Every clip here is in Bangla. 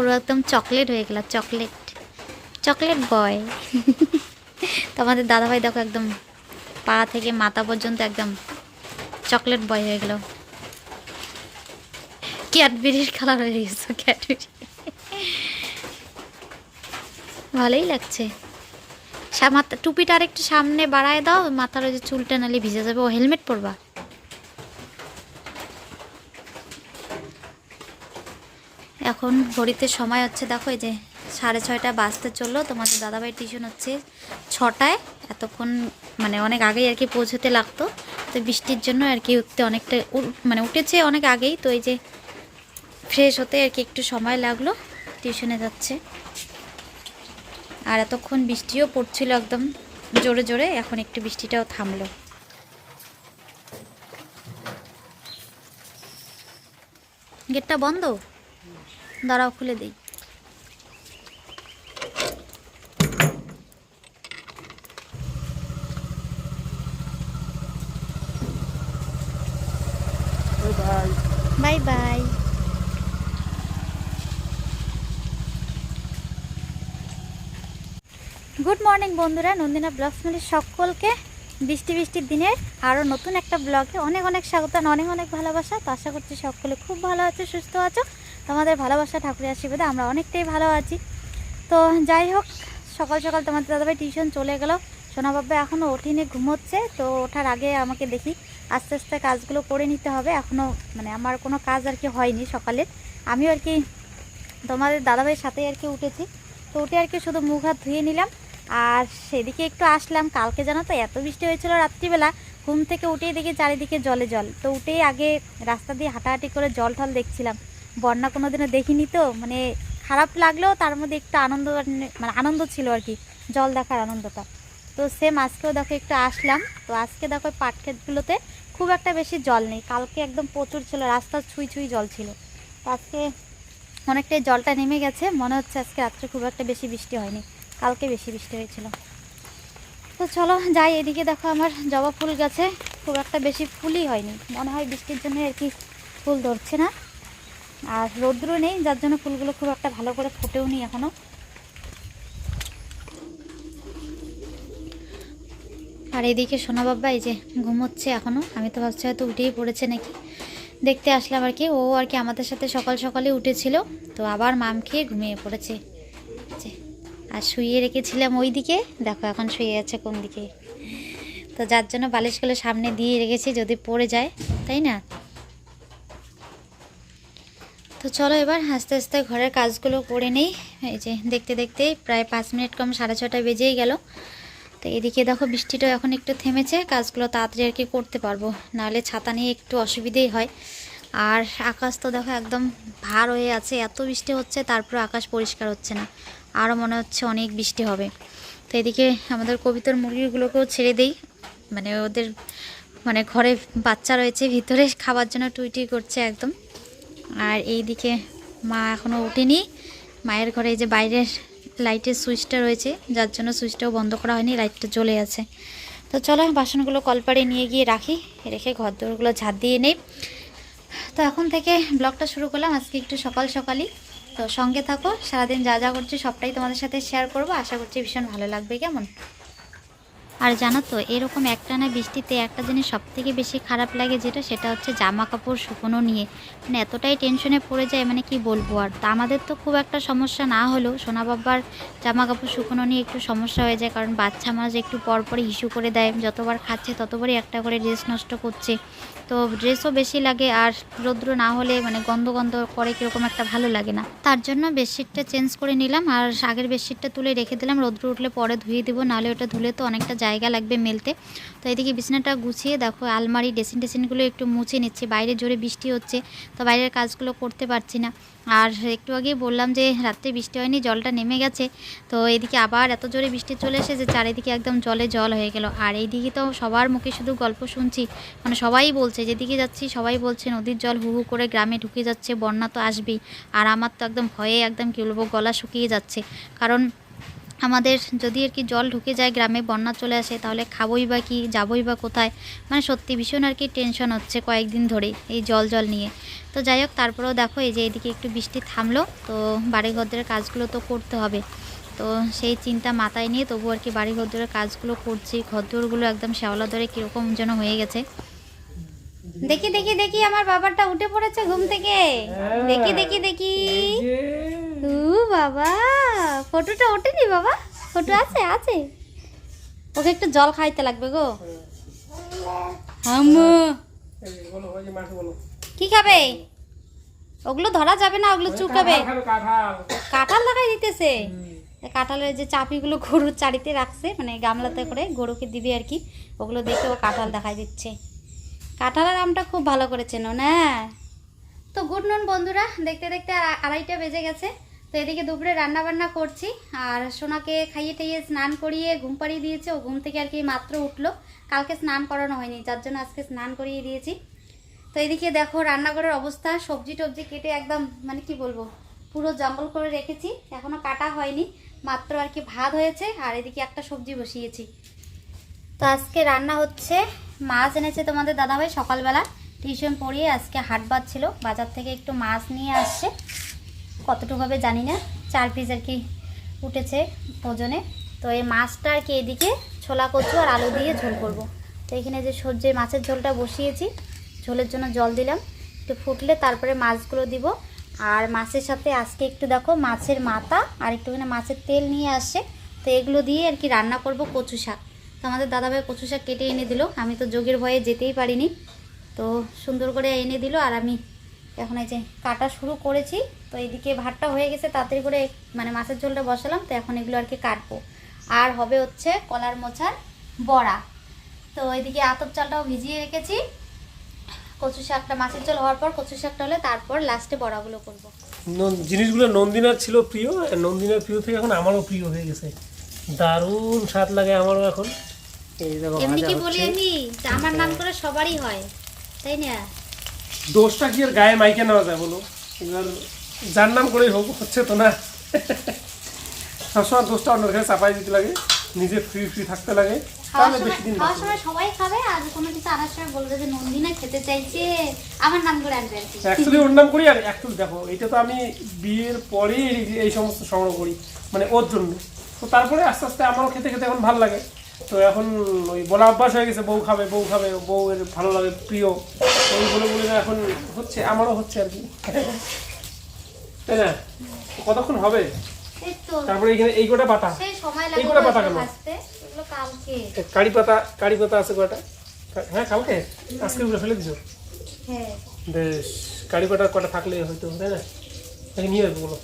পুরো একদম চকলেট হয়ে গেল, চকলেট। Chocolate boy. তোমাদের দাদাভাই দেখো একদম পা থেকে মাথা পর্যন্ত একদম চকলেট বয় হয়ে গেল। ক্যাডবেরির কালার হয়ে গেছে, ক্যাডবেরি। ভালোই লাগছে। মাথা, টুপিটা আর একটু সামনে বাড়ায় দাও, মাথার ওই যে চুলটা নালে ভিজে যাবে, ও হেলমেট পরবা। এখন ঘড়িতে সময় হচ্ছে, দেখো এই যে সাড়ে ছয়টা বাজতে চলল। তোমাদের দাদাভাই টিউশন হচ্ছে ছটায়। এতক্ষণ মানে অনেক আগেই আর কি পৌঁছতে লাগতো। তো বৃষ্টির জন্য আর কি উঠতে অনেকটা মানে উঠেছে অনেক আগেই। তো এই যে ফ্রেশ হতে আর কি একটু সময় লাগল, টিউশনে যাচ্ছে। আর এতক্ষণ বৃষ্টিও পড়ছিল একদম জোরে জোরে, এখন একটু বৃষ্টিটাও থামলো। গেটটা বন্ধ? দাঁড়াও, খুলে দিই। Bye bye. গুড মর্নিং বন্ধুরা, নন্দিনা ব্লগ ফ্যামিলির সকলকে। বৃষ্টি বৃষ্টির দিনের আরও নতুন একটা ব্লগে অনেক অনেক স্বাগত, অনেক অনেক ভালোবাসা। তো আশা করছি সকলে খুব ভালো আছো, সুস্থ আছো। তোমাদের ভালোবাসা, ঠাকুরের আশীর্বাদে আমরা অনেকটাই ভালো আছি। তো যাই হোক, সকাল সকাল তোমাদের দাদাভাই টিউশন চলে গেল। সোনা বাবা এখনও ওঠিনে, ঘুমোচ্ছে। তো ওঠার আগে আমাকে দেখি, আস্তে আস্তে কাজগুলো করে নিতে হবে। এখনও মানে আমার কোনো কাজ আর কি হয়নি সকালে। আমিও আর কি তোমাদের দাদাভাইয়ের সাথেই আর কি উঠেছি। তো উঠে আর কি শুধু মুখ হাত ধুয়ে নিলাম। আর সেদিকে একটু আসলাম। কালকে জানো তো এত বৃষ্টি হয়েছিল রাত্রিবেলা। ঘুম থেকে উঠেই দেখি চারিদিকে জলে জল। তো উঠেই আগে রাস্তা দিয়ে হাঁটাহাঁটি করে জল টল দেখছিলাম। বন্যা কোনো দিনও দেখিনি তো মানে খারাপ লাগলেও তার মধ্যে একটু আনন্দ মানে আনন্দ ছিল আর কি, জল দেখার আনন্দটা। তো সেম আজকেও দেখো একটু আসলাম, তো আজকে দেখো পাট ক্ষেতগুলোতে খুব একটা বেশি জল নেই, কালকে একদম প্রচুর ছিল, রাস্তা ছুঁই ছুঁই জল ছিল। তো আজকে অনেকটাই জলটা নেমে গেছে, মনে হচ্ছে আজকে রাত্রে খুব একটা বেশি বৃষ্টি হয়নি, কালকে বেশি বৃষ্টি হয়েছিল। তো চলো যাই, এদিকে দেখো আমার জবা ফুল গাছে, খুব একটা বেশি ফুলই হয়নি, মনে হয় বৃষ্টির জন্য আর কি ফুল ধরছে না। আর রৌদ্র নেই, যার জন্য ফুলগুলো খুব একটা ভালো করে ফুটেও নি এখনও। আর এদিকে সোনা বাবা এই যে ঘুমোচ্ছে এখনও, আমি তো ভাবছি হয়তো উঠেই পড়েছে নাকি। দেখতে আসলাম আর কি, ও আর কি আমাদের সাথে সকাল সকালে উঠেছিল, তো আবার মাম খেয়ে ঘুমিয়ে পড়েছে। আর শুয়ে রেখেছিলাম ওই দিকে দেখো এখন শুয়ে আছে কোন দিকে। তো যার জন্য বালিশগুলো সামনে দিয়ে রেখেছি, যদি পড়ে যায়, তাই না? তো চলো এবার আস্তে আস্তে ঘরের কাজগুলো করে নেই। এই যে দেখতে দেখতে প্রায় পাঁচ মিনিট কম সাড়ে ছটা বেজেই গেল। তো এদিকে দেখো বৃষ্টিটা এখন একটু থেমেছে, কাজগুলো তাড়াতাড়ি আর কি করতে পারব। নাহলে ছাতা নিয়ে একটু অসুবিধেই হয়। আর আকাশ তো দেখো একদম ভার হয়ে আছে, এত বৃষ্টি হচ্ছে তারপর আকাশ পরিষ্কার হচ্ছে না। আরও মনে হচ্ছে অনেক বৃষ্টি হবে। তো এদিকে আমাদের কবিতার মুরগিগুলোকেও ছেড়ে দেই। মানে ওদের মানে ঘরে বাচ্চা রয়েছে, ভিতরে খাবার জন্য টুইটুই করছে একদম। আর এই দিকে মা এখনও ওঠেনি মায়ের ঘরে এই যে বাইরের লাইটের সুইচটা রয়েছে, যার জন্য সুইচটাও বন্ধ করা হয়নি, লাইটটা জ্বলে আছে। তো চলো বাসনগুলো কলপাড়ে নিয়ে গিয়ে রাখি, রেখে ঘর দোরগুলো ঝাঁট দিয়ে নেই। তো এখন থেকে ব্লগটা শুরু করলাম, আজকে একটু সকাল সকালই। তো সঙ্গে থাকো, সারাদিন যা যা করছি সবটাই তোমাদের সাথে শেয়ার করব, আশা করছি ভীষণ ভালো লাগবে, কেমন? আর জানো তো, এরকম একটানা বৃষ্টিতে একটা জিনিস সব থেকে বেশি খারাপ লাগে যেটা, সেটা হচ্ছে জামা কাপড় শুকনো নিয়ে। মানে এতটাই টেনশনে পড়ে যায় মানে কি বলব আর। তা আমাদের তো খুব একটা সমস্যা না হলেও সোনা বাবার জামা কাপড় শুকনো নিয়ে একটু সমস্যা হয়ে যায়, কারণ বাচ্চা মাছ একটু পর পরে হিসু করে দেয়, যতবার খাচ্ছে ততবারই একটা করে ড্রেস নষ্ট করছে। তো ড্রেসও বেশি লাগে আর রৌদ্র না হলে মানে গন্ধ গন্ধ করে কীরকম একটা ভালো লাগে না। তার জন্য বেডশিটটা চেঞ্জ করে নিলাম আর আগের বেডশিটটা তুলে রেখে দিলাম, রৌদ্র উঠলে পরে ধুয়ে দেবো, নাহলে ওটা ধুলে তো অনেকটা জায়গা লাগবে মেলতে। তো এদিকে বিছানাটা গুছিয়ে দেখো, আলমারি ড্রেসিং টেসিনগুলো একটু মুছে নিচ্ছে। বাইরে জোরে বৃষ্টি হচ্ছে, তো বাইরের কাজগুলো করতে পারছি না। আর একটু আগেই বললাম যে রাত্রে বৃষ্টি হয়নি, জলটা নেমে গেছে। তো এদিকে আবার এত জোরে বৃষ্টি চলে এসে যে চারিদিকে একদম জলে জল হয়ে গেল। আর এইদিকে তো সবার মুখে শুধু গল্প শুনছি মানে সবাই বলছে, যেদিকে যাচ্ছি সবাই বলছে নদীর জল হু হু করে গ্রামে ঢুকে যাচ্ছে, বন্যা তো আসবেই। আর আমার তো একদম ভয়ে একদম কী বলব, গলা শুকিয়ে যাচ্ছে। কারণ আমাদের যদি আর কি জল ঢুকে যায়, গ্রামে বন্যা চলে আসে, তাহলে খাবোই বা কি, যাবই বা কোথায়? মানে সত্যি ভীষণ আর কি টেনশন হচ্ছে কয়েকদিন ধরে এই জল জল নিয়ে। তো যাই হোক, তারপরেও দেখো এই যে এদিকে একটু বৃষ্টি থামলো, তো বাড়ি ঘরদের কাজগুলো তো করতে হবে। তো সেই চিন্তা মাথায় নিয়ে তবু আর কি বাড়ি ঘরদোরের কাজগুলো করছি, ঘরদোরগুলো একদম শ্যাওলা ধরে কীরকম যেন হয়ে গেছে। দেখি দেখি দেখি, আমার বাবারটা উঠে পড়েছে ঘুম থেকে। দেখি দেখি দেখি। উ বাবা। ফটোটা ওঠেনি বাবা? ফটো আছে আছে। ওকে একটু জল খাইতে লাগবে গো। বলো কি খাবে? ওগুলো ধরা যাবে না ওগুলো চুকাবে। খাবে কাঁঠাল। কাঁঠাল লাগাই দিতেছে। কাঁঠালের যে চাপিগুলো গরুর চারিতে রাখছে মানে গামলাতে করে গরুকে দিবি আর কি ওগুলো দেখে ও কাঁঠাল দেখাই দিচ্ছে। কাঁঠালের আমটা খুব ভালো করেছেন না তো গুড নুন বন্ধুরা। দেখতে দেখতে আড়াইটা বেজে গেছে। তো এদিকে দুপুরে রান্না বান্না করছি, আর সোনাকে খাইয়ে টাইয়ে স্নান করিয়ে ঘুম পাড়িয়ে দিয়েছে, ও ঘুম থেকে আর কি মাত্র উঠল। কালকে স্নান করানো হয়নি, যার জন্য আজকে স্নান করিয়ে দিয়েছি। তো এদিকে দেখো রান্নাঘরের অবস্থা, সবজি টবজি কেটে একদম মানে কি বলব, পুরো জঙ্গল করে রেখেছি এখনও কাটা হয়নি, মাত্র আর কি ভাত হয়েছে, আর এদিকে একটা সবজি বসিয়েছি। তো আজকে রান্না হচ্ছে, মাছ এনেছে তোমাদের দাদাভাই সকালবেলা, টিউশন পড়িয়ে আজকে হাট বার ছিল, বাজার থেকে একটু মাছ নিয়ে আসছে। কতটুকু হবে জানি না, চার পিস আর কি উঠেছে ওজনে। তো এই মাছটা আর কি এদিকে ছোলা কচু আর আলু দিয়ে ঝোল করব। তো এখানে যে সবজি, মাছের ঝোলটা বসিয়েছি, ঝোলের জন্য জল দিলাম। একটু ফুটলে তারপরে মাছগুলো দিব। আর মাছের সাথে আজকে একটু দেখো, মাছের মাথা আর একটুখানি মাছের তেল নিয়ে আসছে। তো এগুলো দিয়ে আর কি রান্না করব কচু শাক। তো আমাদের দাদাভাই কচু শাক কেটে এনে দিল। আমি তো যোগের ভয়ে যেতেই পারিনি। তো সুন্দর করে এনে দিল আর আমি এখন এই যে কাটা শুরু করেছি তো এইদিকে ভাতটা হয়ে গেছে তাড়াতাড়ি করে মানে মাছের ঝোলটা বসালাম তো এখন এগুলো আর কি কাটবো। আর হবে হচ্ছে কলার মোছার বড়া। তো এদিকে আতপ চালটাও ভিজিয়ে রেখেছি। কচু শাকটা মাছের ঝোল হওয়ার পর কচু শাকটা হলে তারপর লাস্টে বড়াগুলো করব। নন- জিনিসগুলো নন্দিনার ছিল প্রিয় নন্দিনার প্রিয় থেকে এখন আমারও প্রিয় হয়ে গেছে। দারুণ স্বাদ লাগে আমারও এখন। এমনি কি বলি আমি? আমার নাম করে সবারই হয় তাই না? দোষটা কি আর গায়ে মাইকে নেওয়া যায় বলো? এবার যার নাম করেই হোক হচ্ছে তো না। সবসময় দোষটা অন্যের কাছে চাপাই দিতে লাগে নিজে ফ্রি ফ্রি থাকতে লাগে। তাহলে বেশি দিন খাওয়ার সময় সবাই খাবে আর কোনো কিছু আনার সময় বলবে যে নন্দিনা খেতে চাইছে আমার নাম করে আনবে অ্যাকচুয়ালি ওর নাম করি আর অ্যাকচুয়ালি দেখো এটা তো আমি বিয়ের পরেই এই- এই সমস্ত সংগ্রহ করি মানে ওর জন্য। তো তারপরে আস্তে আস্তে আমারও খেতে খেতে এখন ভালো লাগে। তো এখন ওই বলা অভ্যাস হয়ে গেছে বউ খাবে বউ খাবে বউ এর ভালো লাগে প্রিয়। ওই বলে বলে এখন হচ্ছে আমারও হচ্ছে আর কি। তাই না? কতক্ষণ হবে? তারপরে এইখানে এই গোটা পাতা? এই কটা পাতা কেন? কারি পাতা কারি পাতা আছে কয়টা হ্যাঁ কালকে? আজকে ওগুলো ফেলে দিছো? হ্যাঁ। বেশ কারি পাতা কটা থাকলে হয়তো তাই না? নিয়ে আসব বলো?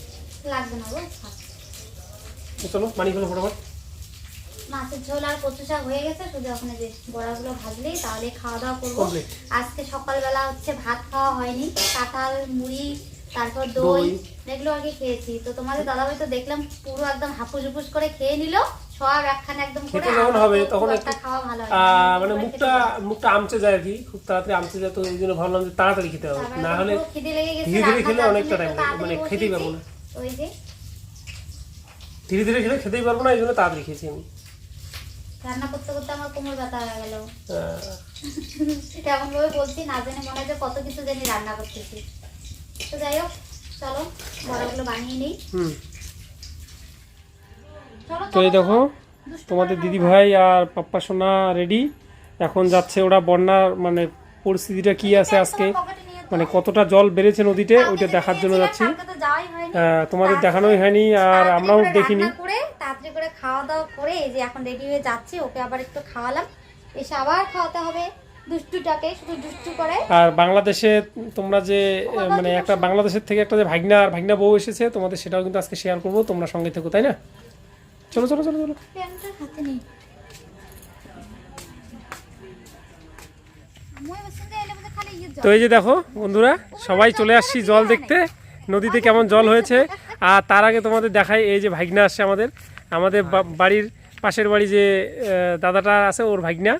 চলো পানি ফেলো ফটাফট। মাছের ঝোল আর কচু শাক হয়ে গেছে শুধু ওখানে যে বড়াগুলো ভাজলেই তাহলে খাওয়া দাওয়া করব আজকে সকালবেলা হচ্ছে ভাত খাওয়া হয়নি কাঁঠাল মুড়ি তারপর দই। এগুলো আগে খেয়েছি। তো তোমাদের দাদাভাই তো দেখলাম পুরো একদম হাপুস হুপুস করে খেয়ে নিল সব একখানে একদম করে যখন হবে তখন একটা খাওয়া ভালো আহ, না। মানে মুখটা মুখটা আমচে যায় আর কি খুব তাড়াতাড়ি আমচে যায় তো এই জন্য ভাবলাম যে তাড়াতাড়ি খেতে হবে। না হলে খিদে লেগে গেছে, ধীরে ধীরে রান্না খেলে তার অনেকটা টাইম মানে খেতেই পারব না। বসিয়েছি। ওই যে ধীরে ধীরে খেলে খেতেই পারব না এই জন্য তাড়াতাড়ি খেয়েছি আমি। রান্না করতে করতে আমার কোমর ব্যথা হয়ে গেল। কেমন ভাবে বলছি না জেনে মনে হয় যে কত কিছু জানি রান্না করতেছি। তো যাই হোক চলো বড়াগুলো বানিয়ে নিই। হুম। তো এই দেখো তোমাদের দিদি ভাই আর পাপ্পা সোনা রেডি এখন যাচ্ছে ওরা বন্যার মানে পরিস্থিতিটা কি আছে আজকে? মানে কতটা জল বেড়েছে নদীতে ওইটা দেখার জন্য যাচ্ছি। তোমাদের দেখানোই হয়নি আর আমরাও দেখিনি। করে করে খাওয়া দাওয়া করে এই যে এখন রেডি হয়ে যাচ্ছি ওকে আবার একটু খাওয়ালাম। এসে আবার খাওয়াতে হবে। দুষ্টুটাকে শুধু দুষ্টু করে। আর বাংলাদেশে তোমরা যে মানে একটা বাংলাদেশের থেকে একটা যে ভাগনা আর ভাগনা বউ এসেছে তোমাদের সেটাও কিন্তু আজকে শেয়ার করব তোমরা সঙ্গে থেকো তাই না? চলো চলো চলো চলো। হাতে নেই ইয়ে তো এই যে দেখো বন্ধুরা সবাই চলে আসছি জল দেখতে। নদীতে কেমন জল হয়েছে। আর তার আগে তোমাদের দেখাই এই যে ভাগনা আসছে আমাদের। আমাদের বা- বাড়ির পাশের বাড়ি যে দাদাটা আছে ওর ভাগনা।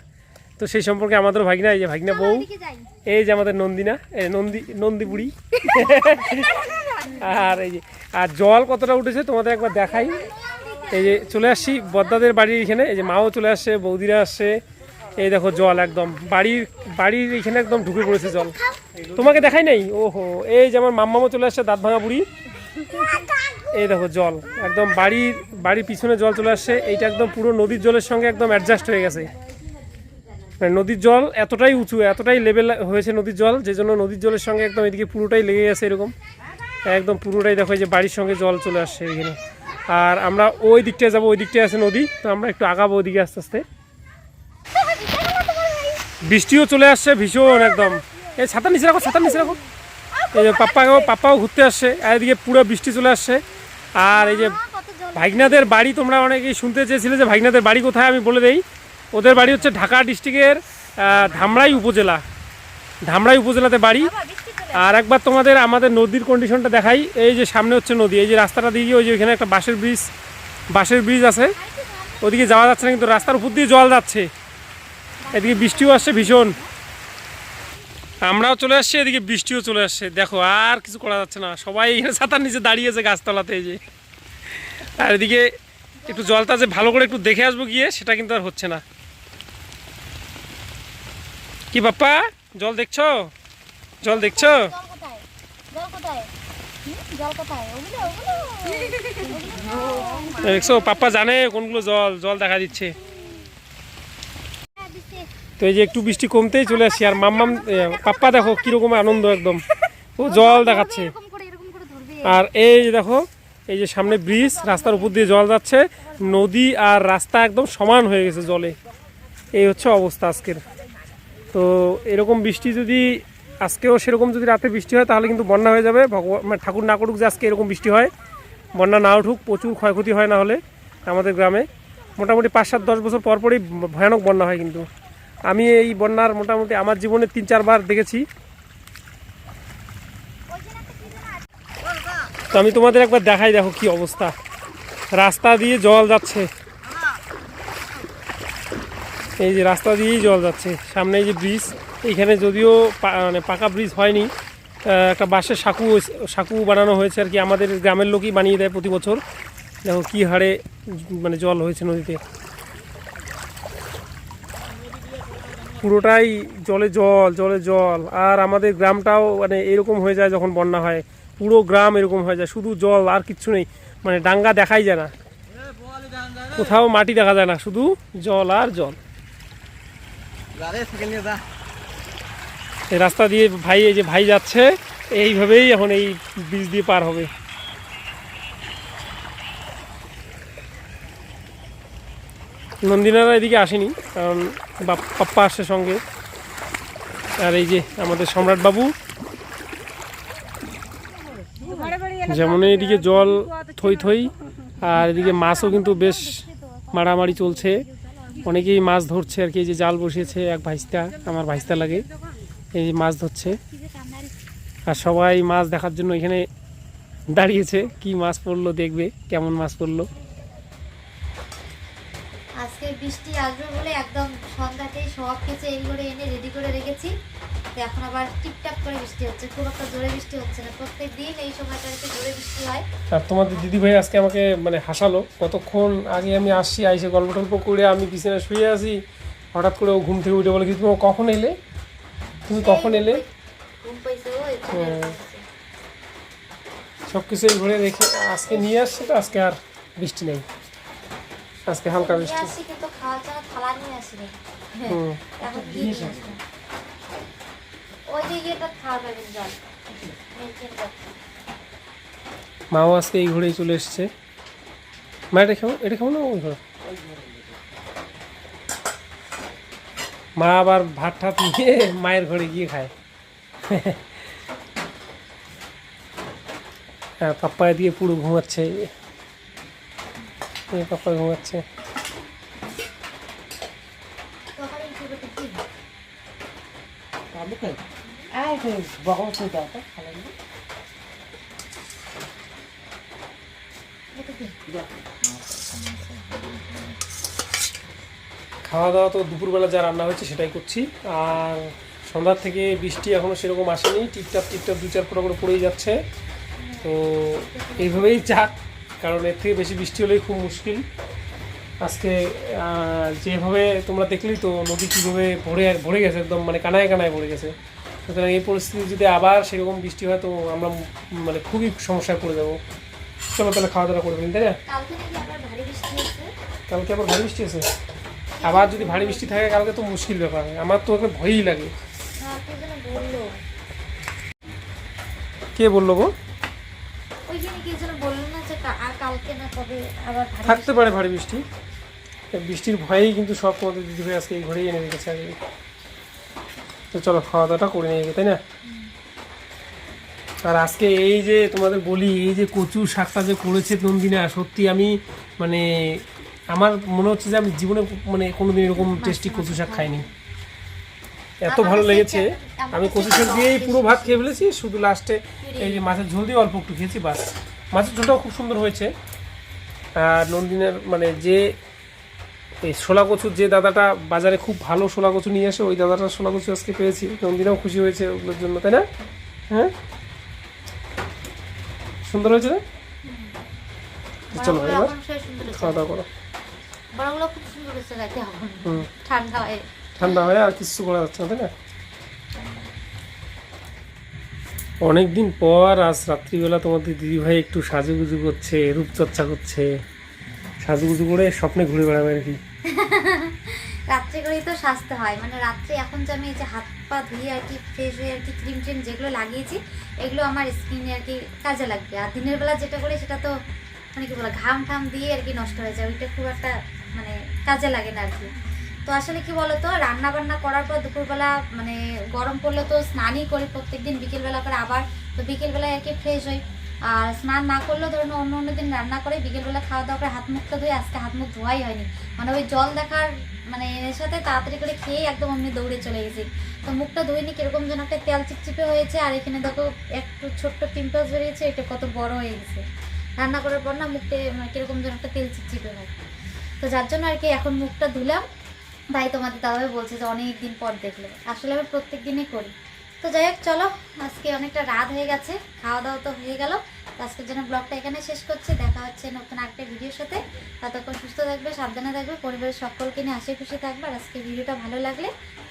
তো সেই সম্পর্কে আমাদেরও ভাগনা এই যে ভাগনা বউ। এই যে আমাদের নন্দিনা এই নন্দী নন্দী বুড়ি আর এই যে আর জল কতটা উঠেছে তোমাদের একবার দেখাই। এই যে চলে আসছি বদ্দাদের বাড়ির এখানে এই যে মাও চলে আসছে বৌদিরা আসছে। এই দেখো জল একদম বাড়ির বাড়ির এখানে একদম ঢুকে পড়েছে জল। তোমাকে দেখাই নাই? ওহো এই যে আমার মাম্মামও চলে আসছে দাঁত ভাঙা বুড়ি। এই দেখো জল একদম বাড়ির বাড়ির পিছনে জল চলে আসছে, এইটা একদম পুরো নদীর জলের সঙ্গে একদম অ্যাডজাস্ট হয়ে গেছে। মানে নদীর জল এতটাই উঁচু, এতটাই লেভেল হয়েছে নদীর জল, যে জন্য নদীর জলের সঙ্গে একদম এদিকে পুরোটাই লেগে গেছে এরকম। একদম পুরোটাই দেখো যে বাড়ির সঙ্গে জল চলে আসছে এখানে। আর আমরা ওই দিকটায় যাব, ওই দিকটায় আছে নদী, তো আমরা একটু আগাবো ওইদিকে আস্তে আস্তে। বৃষ্টিও চলে আসছে, ভীষণ একদম। এই ছাতা নিচে রাখো, ছাতা নিচে রাখো। এই যে পাপ্পাকেও পাপ্পাও ঘুরতে আসছে, আর এদিকে পুরো বৃষ্টি চলে আসছে। আর এই যে ভাইগনাদের বাড়ি তোমরা অনেকেই শুনতে চেয়েছিলে যে ভাইগনাদের বাড়ি কোথায় আমি বলে দেই। ওদের বাড়ি হচ্ছে ঢাকা ডিস্ট্রিক্টের ধামরাই উপজেলা। ধামরাই উপজেলাতে বাড়ি। আর একবার তোমাদের আমাদের নদীর কন্ডিশনটা দেখাই। এই যে সামনে হচ্ছে নদী, এই যে রাস্তাটা দিয়ে ওই যে ওইখানে একটা বাঁশের ব্রিজ বাঁশের ব্রিজ আছে। ওদিকে যাওয়া যাচ্ছে না, কিন্তু রাস্তার উপর দিয়ে জল যাচ্ছে। এদিকে বৃষ্টিও আসছে ভীষণ। আমরাও চলে আসছি, এদিকে বৃষ্টিও চলে আসছে। দেখো, আর কিছু করা যাচ্ছে না। সবাই এখানে ছাতার নিচে দাঁড়িয়েছে গাছতলাতে, এই যে। আর এদিকে একটু জলটা যে ভালো করে একটু দেখে আসব গিয়ে সেটা কিন্তু আর হচ্ছে না। কি বাপ্পা? জল দেখছ? জল দেখছ? দেখছ পাপ্পা জানে কোনগুলো জল জল দেখা দিচ্ছে। তো এই যে একটু বৃষ্টি কমতেই চলে আসছি আর মাম্মাম পাপ্পা দেখো কীরকম আনন্দ একদম। ও জল দেখাচ্ছে। আর এই যে দেখো এই যে সামনে ব্রিজ, রাস্তার উপর দিয়ে জল যাচ্ছে, নদী আর রাস্তা একদম সমান হয়ে গেছে জলে। এই হচ্ছে অবস্থা আজকের। তো এরকম বৃষ্টি যদি, আজকেও সেরকম যদি রাতে বৃষ্টি হয়, তাহলে কিন্তু বন্যা হয়ে যাবে। ভগবান মানে ঠাকুর না করুক যে আজকে এরকম বৃষ্টি হয়। বন্যা না উঠুক, প্রচুর ক্ষয়ক্ষতি হয় না হলে আমাদের গ্রামে। মোটামুটি পাঁচ সাত দশ বছর পর পরই ভয়ানক বন্যা হয় কিন্তু। আমি এই বন্যার মোটামুটি আমার জীবনে তিন চারবার দেখেছি। তো আমি তোমাদের একবার দেখাই, দেখো কি অবস্থা। রাস্তা দিয়ে জল যাচ্ছে। এই যে রাস্তা দিয়েই জল যাচ্ছে। সামনে যে ব্রিজ, এইখানে যদিও মানে পাকা ব্রিজ হয়নি একটা বাঁশের সাঁকু সাঁকু বানানো হয়েছে আর কি। আমাদের গ্রামের লোকই বানিয়ে দেয় প্রতি বছর। দেখো কি হারে মানে জল হয়েছে নদীতে। পুরোটাই জলে জল জলে জল। আর আমাদের গ্রামটাও মানে এরকম হয়ে যায় যখন বন্যা হয়। পুরো গ্রাম এরকম হয়ে যায়। শুধু জল আর কিচ্ছু নেই। মানে ডাঙ্গা দেখাই যায় না। কোথাও মাটি দেখা যায় না। শুধু জল আর জল। এই রাস্তা দিয়ে ভাই, এই যে ভাই যাচ্ছে, এইভাবেই এখন এই ব্রিজ দিয়ে পার হবে। নন্দিনারা এদিকে আসেনি, কারণ পাপ্পা আসছে সঙ্গে। আর এই যে আমাদের সম্রাট বাবু যেমন এদিকে জল থই থই, আর এদিকে মাছও কিন্তু বেশ মারামারি চলছে। অনেকেই মাছ ধরছে আর কি, এই যে জাল বসিয়েছে এক ভাইস্তা, আমার ভাইস্তা লাগে, এই যে মাছ ধরছে। আর সবাই মাছ দেখার জন্য এখানে দাঁড়িয়েছে, কি মাছ পড়ল দেখবে, কেমন মাছ পড়ল। আজকে বৃষ্টি আসবে বলে একদম সন্ধ্যাতেই সব কিছু এই করে এনে রেডি করে রেখেছি। তো এখন আবার টিপটাপ করে বৃষ্টি হচ্ছে খুব একটা জোরে বৃষ্টি হচ্ছে না। প্রত্যেক দিন এই সময়টাতে জোরে বৃষ্টি হয়। আর তোমাদের দিদি ভাই আজকে আমাকে মানে হাসালো কতক্ষণ আগে আমি আসছি আইসে গল্প টল্প করে আমি বিছানায় শুয়ে আছি হঠাৎ করে ও ঘুম থেকে উঠে বলে কি তুমি কখন এলে? তুমি কখন এলে? ঘুম পাইছে ও এখানে হ্যাঁ। সব কিছু ঘুরে রেখে আজকে নিয়ে আসছে তো আজকে আর বৃষ্টি নেই। আজকে হালকা বৃষ্টি। আসি কিন্তু খাওয়ার জন্য থালা নিয়ে আসিনি। হুম। মাও আজকে এই ঘুরেই চলে এসছে। মা, এটা খাব এটা খাব না? ওই ঘরে। মা আবার ভাত ঠাত নিয়ে মায়ের ঘরে গিয়ে খায়। হ্যাঁ পাপ্পা দিয়ে পুরো ঘুমাচ্ছে। এই পাপ্পা ঘুমাচ্ছে তখন এই পুরোটা কি এটা কি? খাওয়া দাওয়া তো দুপুরবেলা যা রান্না হয়েছে সেটাই করছি। আর সন্ধ্যার থেকে বৃষ্টি এখনও সেরকম আসেনি। টিপটাপ টিপটাপ দু চার ফোটা করে পড়েই যাচ্ছে। তো এইভাবেই যাক কারণ এর থেকে বেশি বৃষ্টি হলেই খুব মুশকিল। আজকে যেভাবে তোমরা দেখলেই তো নদী কীভাবে ভরে ভরে গেছে একদম মানে কানায় কানায় ভরে গেছে। সুতরাং এই পরিস্থিতি যদি আবার সেরকম বৃষ্টি হয় তো আমরা মানে খুবই সমস্যায় পড়ে যাব। চলো তাহলে খাওয়া দাওয়া করে ফেলি তাই না? কালকে আবার ভারী বৃষ্টি হয়েছে? কালকে আবার ভারী বৃষ্টি আছে আবার যদি ভারী বৃষ্টি থাকে কালকে তো মুশকিল ব্যাপার। আমার তো ওকে ভয়ই লাগে। বলল। কে বলল গো? কালকে না কবে আবার থাকতে পারে ভারী বৃষ্টি। বৃষ্টির ভয়েই কিন্তু সব তোমাদের দিদি ভাই আজকে এই ঘরেই এনে রেখেছে আগে। তো চলো খাওয়া দাওয়াটা করে নিয়ে তাই না? আর আজকে এই যে তোমাদের বলি এই যে কচু শাকটা যে করেছে নন্দিনা সত্যি আমি মানে আমার মনে হচ্ছে যে আমি জীবনে মানে কোনোদিন এরকম টেস্টি কচু শাক খাইনি। এত ভালো লেগেছে। আমি কচু শাক দিয়েই পুরো ভাত খেয়ে ফেলেছি শুধু লাস্টে এই যে মাছের ঝোল দিয়ে অল্প একটু খেয়েছি বাস। মাছের ঝোলটাও খুব সুন্দর হয়েছে। আর নন্দিনের মানে যে এই শোলা কচুর যে দাদাটা বাজারে খুব ভালো শোলা কচু নিয়ে আসে ওই দাদাটা শোলা কচু আজকে পেয়েছি। নন্দিনাও খুশি হয়েছে ওগুলোর জন্য তাই না? হ্যাঁ? সুন্দর হয়েছে না? চলো এবার। খাওয়া দাওয়া করো। হয়। ঠান্ডা হয়ে আর কিছু করা যাচ্ছে না তাই না? অনেকদিন পর আজ রাত্রিবেলা তোমাদের দিদিভাই একটু সাজুগুজু করছে, রূপচর্চা করছে। সাজুগুজু করে স্বপ্নে ঘুরে বেড়াবে আর কি রাত্রে করেই তো সাজতে হয়। মানে রাত্রে এখন যে আমি এই যে হাত পা ধুয়ে আর কি ফ্রেশ হয়ে আর কি ক্রিম ট্রিম যেগুলো লাগিয়েছি, এগুলো আমার স্কিনে আর কি কাজে লাগবে। আর দিনের বেলা যেটা করি সেটা তো মানে কি বলে ঘাম ঠাম দিয়ে আর কি নষ্ট হয়ে যায়। ওইটা খুব একটা মানে কাজে লাগে না আর কি। তো আসলে কি বলতো রান্না বান্না করার পর দুপুরবেলা মানে গরম পড়লে তো স্নানই করি প্রত্যেকদিন, বিকেলবেলা করে আবার, তো বিকেলবেলায় আর কি ফ্রেশ হই। আর স্নান না করলেও ধরুন অন্য অন্য দিন রান্না করে, বিকেলবেলা খাওয়া দাওয়া করে হাত মুখটা ধুয়ে আজকে হাত মুখ ধোয়াই হয়নি। মানে ওই জল দেখার মানে এর সাথে তাড়াতাড়ি করে খেয়ে একদম অমনি দৌড়ে চলে গেছি। তো মুখটা ধুইনি, কীরকম যেন একটা তেল চিপচিপে হয়েছে, আর এখানে দেখো একটু ছোট্ট পিম্পলস বেরিয়েছে, এটা কত বড় হয়ে গেছে। রান্না করার পর না মুখটা কীরকম যেন একটা তেল চিপচিপে হয়। তো যার জন্য আর কি এখন মুখটা ধুলাম তাই তোমাদের দাদাভাই বলছে যে অনেক দিন পর দেখলে। আসলে আমি প্রত্যেক দিনই করি। তো যাই হোক, চলো, আজকে অনেকটা রাত হয়ে গেছে, খাওয়া দাওয়া তো হয়ে গেল। আজকের জন্য ব্লগটা এখানে শেষ করছি। দেখা হচ্ছে নতুন একটা ভিডিওর সাথে। ততক্ষণ সুস্থ থাকবে, সাবধানে থাকবে, পরিবারের সকলকে নিয়ে হাসি খুশি থাকবে। আর আজকে ভিডিওটা ভালো লাগলে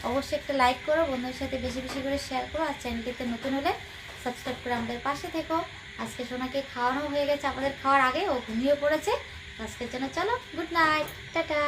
অবশ্যই একটা লাইক করো, বন্ধুদের সাথে বেশি বেশি করে শেয়ার করো। আর চ্যানেলটিতে নতুন হলে সাবস্ক্রাইব করে আমাদের পাশে থেকো। আজকে সোনাকে খাওয়ানো হয়ে গেছে, আমাদের খাওয়ার আগে ও ঘুমিয়ে পড়েছে। আজকের জন্য চলো গুড নাইট টাটা।